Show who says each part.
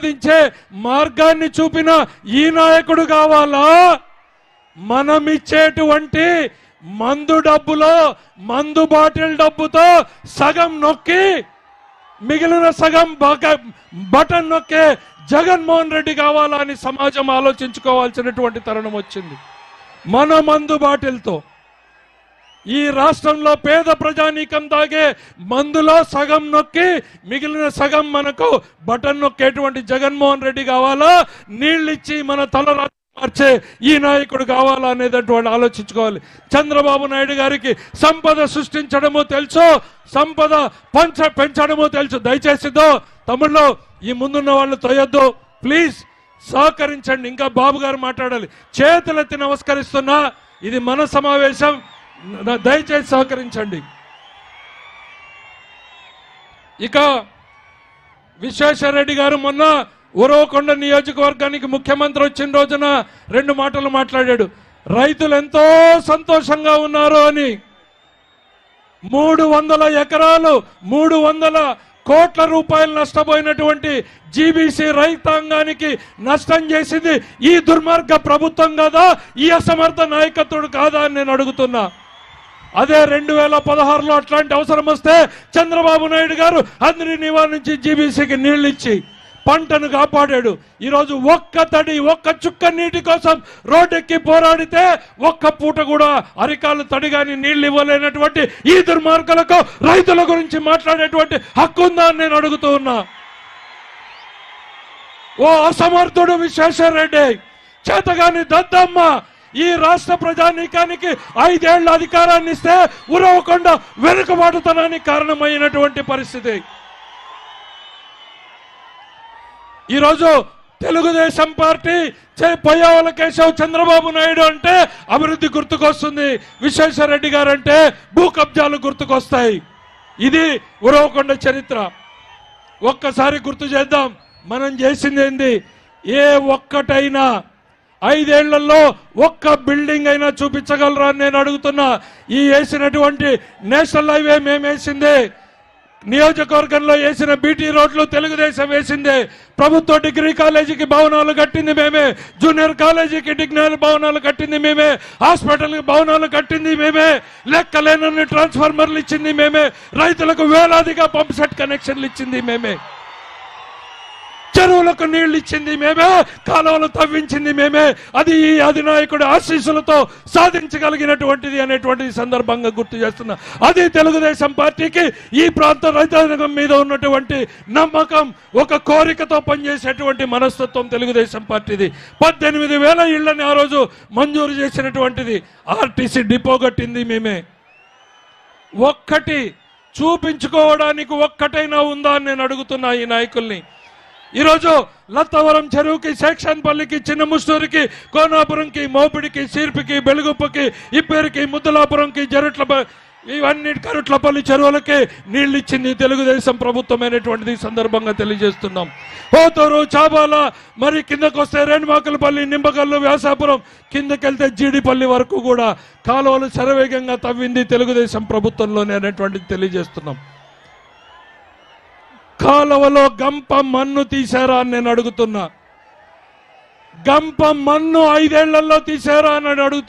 Speaker 1: సాధించే మార్గాన్ని చూపిన ఈ నాయకుడు కావాలా? మనం ఇచ్చేటువంటి మందు డబ్బులో మందు బాటిల్ డబ్బుతో సగం నొక్కి మిగిలిన సగం బటన్ నొక్కే జగన్మోహన్ రెడ్డి కావాలా అని సమాజం ఆలోచించుకోవాల్సినటువంటి తరుణం వచ్చింది. మన మందు బాటిల్తో. ఈ రాష్ట్రంలో పేద ప్రజానీకం తాగే మందులో సగం నొక్కి మిగిలిన సగం మనకు బటన్ నొక్కేటువంటి జగన్మోహన్ రెడ్డి కావాలా? నీళ్ళిచ్చి మన తల మార్చే ఈ నాయకుడు కావాలా అనేటటువంటి ఆలోచించుకోవాలి. చంద్రబాబు నాయుడు గారికి సంపద సృష్టించడము తెలుసు సంపద పంచ పెంచడము తెలుసు. దయచేసిదో తమిళ్ళో ఈ ముందున్న వాళ్ళు తొయ్యొద్దు. ప్లీజ్ సహకరించండి. ఇంకా బాబు గారు మాట్లాడాలి. చేతులెత్తి నమస్కరిస్తున్నా. ఇది మన సమావేశం. దయచేసి సహకరించండి. ఇక విశ్వేశ్వరరెడ్డి గారు మొన్న ఉరవకొండ నియోజకవర్గానికి ముఖ్యమంత్రి వచ్చిన రోజున రెండు మాటలు మాట్లాడాడు. రైతులు ఎంతో సంతోషంగా ఉన్నారు అని. మూడు వందల ఎకరాలు మూడు వందల కోట్ల రూపాయలు నష్టపోయినటువంటి జీబీసీ రైతాంగానికి నష్టం చేసింది ఈ దుర్మార్గ ప్రభుత్వం కాదా? ఈ అసమర్థ నాయకత్వుడు కాదా అని నేను అడుగుతున్నా. అదే రెండు వేల పదహారులో అట్లాంటి అవసరం వస్తే చంద్రబాబు నాయుడు గారు అందరి నివారించి జీబీసీకి నీళ్ళు ఇచ్చి పంటను కాపాడాడు. ఈరోజు ఒక్క తడి ఒక్క చుక్క నీటి కోసం రోడ్డెక్కి పోరాడితే ఒక్క పూట కూడా అరికాలు తడిగాని నీళ్ళు ఇవ్వలేనటువంటి ఈ దుర్మార్గులకు రైతుల గురించి మాట్లాడేటువంటి హక్కు ఉందా అని నేను అడుగుతూ ఉన్నా. ఓ అసమర్థుడు విశ్వేశ్వరరెడ్డి చేతగాని దద్దమ్మ ఈ రాష్ట్ర ప్రజానీకానికి ఐదేళ్ళ అధికారాన్ని ఇస్తే ఉరవకుండా వెనుకబాటుతనానికి కారణమైనటువంటి పరిస్థితి. ఈరోజు తెలుగుదేశం పార్టీ చే- పొయ్యావల కేశవ్ చంద్రబాబు నాయుడు అంటే అభివృద్ధి గుర్తుకొస్తుంది. విశ్వేశ్వరరెడ్డి గారు అంటే భూ కబ్జాలు గుర్తుకొస్తాయి. ఇది ఉరవకొండ చరిత్ర. ఒక్కసారి గుర్తు చేద్దాం. మనం చేసింది ఏంది? ఏ ఒక్కటైనా ఐదేళ్ళలో ఒక్క బిల్డింగ్ అయినా చూపించగలరా అని నేను అడుగుతున్నా. ఈ వేసినటువంటి నేషనల్ హైవే మేము వేసిందే. నియోజకవర్గంలో వేసిన బీటీ రోడ్లు తెలుగుదేశం వేసిందే. ప్రభుత్వ డిగ్రీ కాలేజీకి భవనాలు కట్టింది మేమే. జూనియర్ కాలేజీకి డిగ్రీ భవనాలు కట్టింది మేమే. హాస్పిటల్కి భవనాలు కట్టింది మేమే. లెక్కలేనన్ని ట్రాన్స్ఫార్మర్లు ఇచ్చింది మేమే. రైతులకు వేలాదిగా పంప్ సెట్ కనెక్షన్లు ఇచ్చింది మేమే. చెరువులకు నీళ్ళు ఇచ్చింది మేమే కాలువలు తవ్వించింది మేమే. అది ఈ అధినాయకుడి ఆశీస్సులతో సాధించగలిగినటువంటిది అనేటువంటి సందర్భంగా గుర్తు చేస్తున్నా. అది తెలుగుదేశం పార్టీకి ఈ ప్రాంత రైతాంగం మీద ఉన్నటువంటి నమ్మకం ఒక కోరికతో పనిచేసేటువంటి మనస్తత్వం తెలుగుదేశం పార్టీది. పద్దెనిమిది వేల ఇళ్ళని ఆ రోజు మంజూరు చేసినటువంటిది ఆర్టీసీ డిపో కట్టింది మేమే. ఒక్కటి చూపించుకోవడానికి ఒక్కటైనా ఉందా అని నేను అడుగుతున్నా ఈ నాయకుల్ని. ఈరోజు లత్తవరం చెరువుకి శేక్షన్పల్లికి చిన్న ముస్తూరికి కోనాపురంకి మోపిడికి సీర్పికి బెలుగుప్పకి ఇప్పేరికి ముద్దలాపురంకి జరుట్ల ఇవన్నీ కరుట్లపల్లి చెరువులకి నీళ్ళు ఇచ్చింది తెలుగుదేశం ప్రభుత్వమైనటువంటిది సందర్భంగా తెలియజేస్తున్నాం. పోతూరు చాబాల మరి కిందకు వస్తే రేణుమాకులపల్లి నింబగల్లు వ్యాసాపురం కిందకెళ్తే జీడిపల్లి వరకు కూడా కాలువలు శరవేగంగా తవ్వింది తెలుగుదేశం ప్రభుత్వంలోనే అనేటువంటిది తెలియజేస్తున్నాం. కాలువలో గంప మన్ను తీశారా అని నేను అడుగుతున్నా. గంప మన్ను ఐదేళ్ళలో తీశారా అని అడుగుతున్నా.